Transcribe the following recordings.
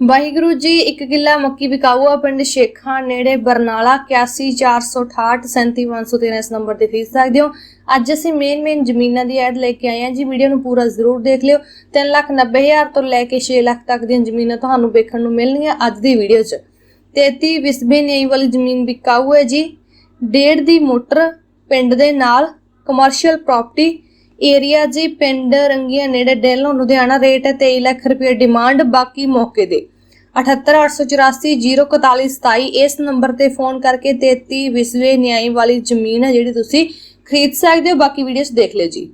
ਵਾਹਿਗੁਰੂ ਜੀ, ਇੱਕ ਕਿੱਲਾ ਮੱਕੀ ਵਿਕਾਊਆ ਪਿੰਡ ਸ਼ੇਖਾਂ ਨੇੜੇ ਬਰਨਾਲਾ 814668 37113 ਇਸ ਨੰਬਰ ਤੇ ਖਰੀਦ ਸਕਦੇ ਹੋ ਅੱਜ ਅਸੀਂ ਮੇਨ ਮੇਨ ਜ਼ਮੀਨਾਂ ਦੀ ਐਡ ਲੈ ਕੇ ਆਏ ਹਾਂ ਜੀ। ਵੀਡੀਓ ਨੂੰ ਪੂਰਾ ਜ਼ਰੂਰ ਦੇਖ ਲਿਓ। 390000 ਤੋਂ ਲੈ ਕੇ 6 ਲੱਖ ਤੱਕ ਦੀਆਂ ਜ਼ਮੀਨਾਂ ਤੁਹਾਨੂੰ ਵੇਖਣ ਨੂੰ ਮਿਲਣਗੀਆਂ ਅੱਜ ਦੀ ਵੀਡੀਓ 'ਚ। 33 ਵਿਸਬੇ ਨਿਆਈ ਵਾਲੀ ਜ਼ਮੀਨ ਵਿਕਾਊ ਹੈ ਜੀ। ਡੇਢ ਦੀ ਮੋਟਰ ਪਿੰਡ ਦੇ ਨਾਲ ਕਮਰਸ਼ੀਅਲ ਪ੍ਰਾਪਰਟੀ ਏਰੀਆ ਜੀ ਪਿੰਡ ਰੰਗੀਆਂ ਨੇੜੇ ਡੇਲੋਂ ਲੁਧਿਆਣਾ ਰੇਟ ਹੈ 23 ਲੱਖ ਰੁਪਏ ਡਿਮਾਂਡ ਬਾਕੀ ਮੌਕੇ ਦੇ। 7884404127 ਇਸ ਨੰਬਰ ਤੇ ਫੋਨ ਕਰਕੇ 33 ਵਿਸਵੇ ਨਿਆਈ ਵਾਲੀ ਜ਼ਮੀਨ ਹੈ ਜਿਹੜੀ ਤੁਸੀਂ ਖਰੀਦ ਸਕਦੇ ਹੋ, ਬਾਕੀ ਵੀਡੀਓਜ਼ ਦੇਖ ਲਿਓ ਜੀ।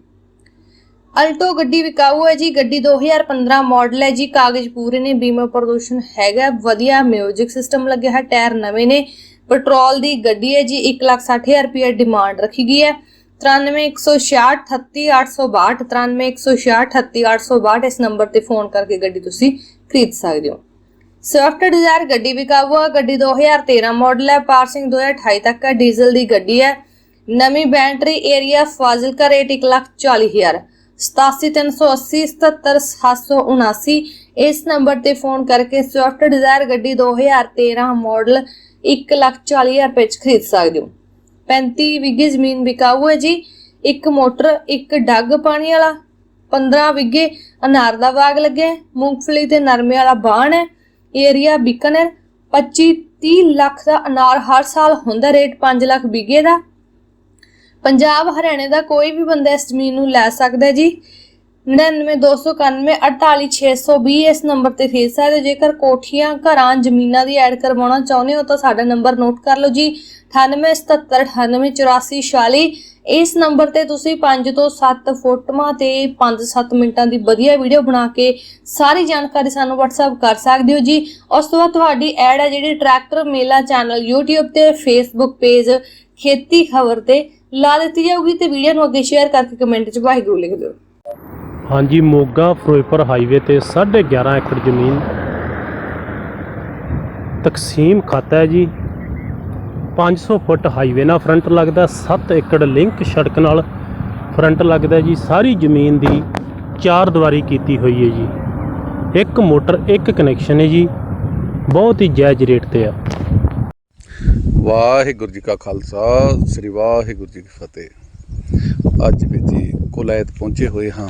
ਅਲਟੋ ਗੱਡੀ ਵਿਕਾਊ ਹੈ ਜੀ, ਗੱਡੀ 2015 ਮਾਡਲ ਹੈ ਜੀ, ਕਾਗਜ਼ ਪੂਰੇ ਨੇ, ਬੀਮਾ ਪ੍ਰਦੂਸ਼ਣ ਹੈਗਾ, ਵਧੀਆ ਮਿਊਜ਼ਿਕ ਸਿਸਟਮ ਲੱਗਿਆ ਹੈ ਟਾਇਰ ਨਵੇਂ ਨੇ ਪੈਟਰੋਲ ਦੀ ਗੱਡੀ ਹੈ ਜੀ 160000 ਰੁਪਏ ਡਿਮਾਂਡ ਰੱਖੀ ਗਈ ਹੈ। 9316638862 9316638862 ਇਸ ਨੰਬਰ ਤੇ ਫੋਨ ਕਰਕੇ ਗੱਡੀ ਤੁਸੀਂ ਖਰੀਦ ਸਕਦੇ ਹੋ। ਸਵਿਫਟ ਡਿਜ਼ਾਇਰ ਗੱਡੀ ਵਿਕਾਊ ਹੈ ਗੱਡੀ 2013 ਮਾਡਲ ਹੈ ਪਾਰਸਿੰਗ 2028 ਤੱਕ ਹੈ ਡੀਜ਼ਲ ਦੀ ਗੱਡੀ ਹੈ। ਨਵੀਂ ਬੈਟਰੀ ਏਰੀਆ ਫਾਜ਼ਿਲਕਾ ਰੇਟ 140000 87380 77779 ਇਸ ਨੰਬਰ ਤੇ ਫੋਨ ਕਰਕੇ ਸਵਿਫਟ ਡਿਜ਼ਾਇਰ ਗੱਡੀ 2013 ਮਾਡਲ 140000 ਰੁਪਏ ਚ ਖਰੀਦ ਸਕਦੇ ਹੋ। 35 ਵਿਗੇ ਜ਼ਮੀਨ ਵਿਕਾਊ ਹੈ ਜੀ। ਇੱਕ ਮੋਟਰ, ਇੱਕ ਡੱਗ ਪਾਣੀ ਵਾਲਾ 15 ਵਿਗੇ ਅਨਾਰ ਦਾ ਬਾਗ ਲੱਗਿਆ ਮੂੰਗਫਲੀ ਤੇ ਨਰਮੇ ਵਾਲਾ ਬਾਣ ਹੈ। ਏਰੀਆ ਬਿਕਨਰ 25 30 ਲੱਖ ਦਾ ਅਨਾਰ ਹਰ ਸਾਲ ਹੁੰਦਾ, ਰੇਟ 5 ਲੱਖ ਵਿਗੇ ਦਾ। ਪੰਜਾਬ, ਹਰਿਆਣੇ ਦਾ ਕੋਈ ਵੀ ਬੰਦਾ ਇਸ ਜ਼ਮੀਨ ਨੂੰ ਲੈ ਸਕਦਾ ਜੀ। 992991 ਇਸ ਨੰਬਰ ਤੇ ਖਰੀਦ ਸਕਦੇ ਹੋ। ਜੇਕਰ ਕੋਠੀਆਂ, ਘਰਾਂ, ਜ਼ਮੀਨਾਂ ਦੀ ਐਡ ਕਰਵਾਉਣਾ ਚਾਹੁੰਦੇ ਹੋ ਤਾਂ ਸਾਡਾ ਨੰਬਰ ਨੋਟ ਕਰ ਲਓ ਜੀ। 9877988446 ਇਸ ਨੰਬਰ ਤੇ ਤੁਸੀਂ 5 ਤੋਂ 7 ਫੋਟੋਆਂ ਤੇ 5-7 ਮਿੰਟਾਂ ਦੀ ਵਧੀਆ ਵੀਡੀਓ ਬਣਾ ਕੇ ਸਾਰੀ ਜਾਣਕਾਰੀ ਸਾਨੂੰ WhatsApp ਕਰ ਸਕਦੇ ਹੋ ਜੀ। ਉਸ ਤੋਂ ਬਾਅਦ ਤੁਹਾਡੀ ਐਡ ਹੈ ਜਿਹੜੀ ਟਰੈਕਟਰ ਮੇਲਾ ਚੈਨਲ YouTube ਤੇ Facebook ਪੇਜ ਖੇਤੀ ਖਬਰ ਤੇ ਲਾ ਦਿੱਤੀ ਜਾਊਗੀ ਤੇ ਵੀਡੀਓ ਨੂੰ ਅੱਗੇ ਸ਼ੇਅਰ ਕਰਕੇ ਕਮੈਂਟ 'ਚ ਵਾਹਿਗੁਰੂ ਲਿਖ ਦਿਓ। ਹਾਂਜੀ, ਮੋਗਾ ਫਿਰੋਜ਼ਪੁਰ ਹਾਈਵੇ ਤੇ 11.5 ਏਕੜ ਜ਼ਮੀਨ ਤਕਸੀਮ ਖਾਤਾ ਹੈ ਜੀ। 500 ਫੁੱਟ ਹਾਈਵੇ ਨਾਲ ਫਰੰਟ ਲੱਗਦਾ 7 ਏਕੜ ਲਿੰਕ ਸੜਕ ਨਾਲ ਫਰੰਟ ਲੱਗਦਾ ਜੀ। ਸਾਰੀ ਜ਼ਮੀਨ ਦੀ ਚਾਰ ਦੀਵਾਰੀ ਕੀਤੀ ਹੋਈ ਹੈ ਜੀ। ਇੱਕ ਮੋਟਰ, ਇੱਕ ਕਨੈਕਸ਼ਨ ਹੈ ਜੀ। ਬਹੁਤ ਹੀ ਜਾਇਜ਼ ਰੇਟ ਤੇ ਆ। ਵਾਹਿਗੁਰੂ ਜੀ ਕਾ ਖਾਲਸਾ, ਸ੍ਰੀ ਵਾਹਿਗੁਰੂ ਜੀ ਕੀ ਫਤਿਹ। ਅੱਜ ਵੀ ਜੀ ਕੁਲੈਤ ਪਹੁੰਚੇ ਹੋਏ ਹਾਂ।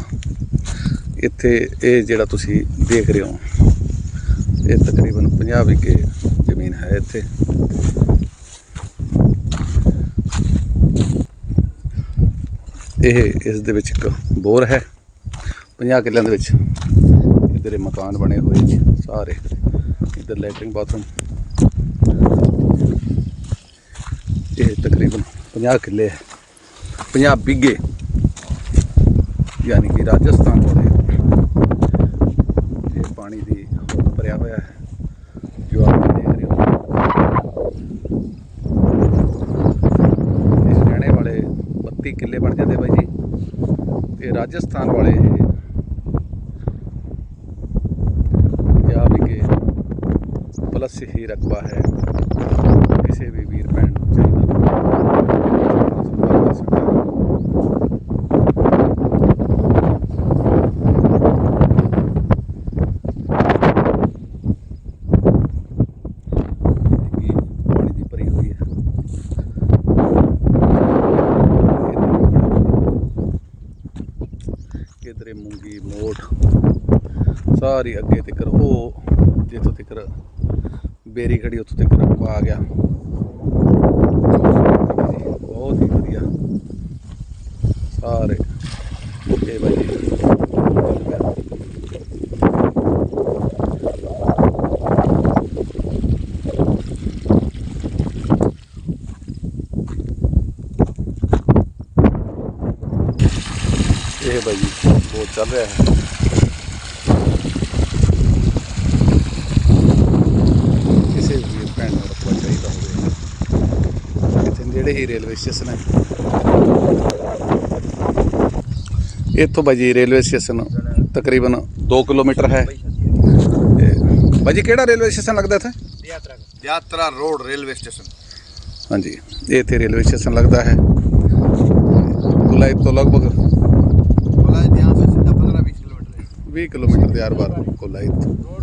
ਇੱਥੇ ਇਹ ਜਿਹੜਾ ਤੁਸੀਂ ਦੇਖ ਰਹੇ ਹੋ, ਇਹ ਤਕਰੀਬਨ 50 ਵਿਗੇ ਜ਼ਮੀਨ ਹੈ ਇੱਥੇ। ਇਹ ਇਸ ਦੇ ਵਿੱਚ ਇੱਕ ਬੋਰ ਹੈ 50 ਕਿੱਲਿਆਂ ਦੇ ਵਿੱਚ। ਇੱਧਰ ਮਕਾਨ ਬਣੇ ਹੋਏ ਜੀ ਸਾਰੇ। ਇੱਧਰ ਲੈਟਰਿੰਗ ਬਾਥਰੂਮ ਇਹ ਤਕਰੀਬਨ 50 ਕਿੱਲੇ ਹੈ। 50 ਬਿੱਗੇ ਯਾਨੀ ਕਿ ਰਾਜਸਥਾਨ ਵਾਲੇ ਪਾਣੀ ਦੀ ਭਰਿਆ ਹੋਇਆ ਹੈ, ਜੋ ਆਪ ਦੇਖ ਰਹੇ ਹੋ। ਇਸ ਰਹਿਣੇ ਵਾਲੇ 32 ਕਿੱਲੇ ਬਣ ਜਾਂਦੇ ਬਾਈ ਜੀ। ਤੇ ਰਾਜਸਥਾਨ ਵਾਲੇ ਇਹ 50 ਪਲੱਸ ਹੀ ਰਕਬਾ ਹੈ। ਕਿਸੇ ਵੀ ਵੀਰ ਭੈਣ ਨੂੰ ਚਾਹੀਦਾ ਤਾਂ ਸੰਪਰਕ ਕਰ ਸਕਦਾ ਹੈ ਡਿੱਗੀ ਪਾਣੀ ਦੀ ਭਰੀ ਹੋਈ ਹੈ ਇਧਰੇ ਮੂੰਗੀ ਸਾਰੀ ਅੱਗੇ ਤੱਕ ਉਹ ਜਿੱਥੋਂ ਤੱਕ ਬੇਰੀ ਖੜੀ ਉੱਥੋਂ ਤੱਕ ਰਕਬਾ ਆ ਗਿਆ। ਬਹੁਤ ਹੀ ਵਧੀਆ। ਸਾਰੇ ਇਹ ਬਾਈ ਜੀ ਚੱਲ ਪਿਆ। ਇਹ ਬਾਈ ਬਹੁਤ ਚੱਲ ਰਿਹਾ ਹੈ। ਕਿਸੇ ਵੀ ਭੈਣ ਨੂੰ ਰੱਖਣਾ ਚਾਹੀਦਾ ਹੋਵੇ। ਇੱਥੇ ਜਿਹੜੇ ਹੀ ਰੇਲਵੇ ਸਟੇਸ਼ਨ ਹੈ। ਇੱਥੋਂ ਬਾਈ ਰੇਲਵੇ ਸਟੇਸ਼ਨ ਤਕਰੀਬਨ 2 ਕਿਲੋਮੀਟਰ ਹੈ। ਬਾਈ ਕਿਹੜਾ ਰੇਲਵੇ ਸਟੇਸ਼ਨ ਲੱਗਦਾ ਇੱਥੇ? ਯਾਤਰਾ ਯਾਤਰਾ ਰੋਡ ਰੇਲਵੇ ਸਟੇਸ਼ਨ। ਹਾਂਜੀ ਇਹ ਇੱਥੇ ਰੇਲਵੇ ਸਟੇਸ਼ਨ ਲੱਗਦਾ ਹੈ। ਗੁਲਾਇਬ ਤੋਂ ਲਗਭਗ ਕੋਲਾ ਹੈ ਤੇ 15 20 ਕਿਲੋਮੀਟਰ ਹੈ। 20 ਕਿਲੋਮੀਟਰ ਦੇ ਆਰ-ਪਾਰ ਕੋਲਾ ਹੈ ਇੱਥੋਂ।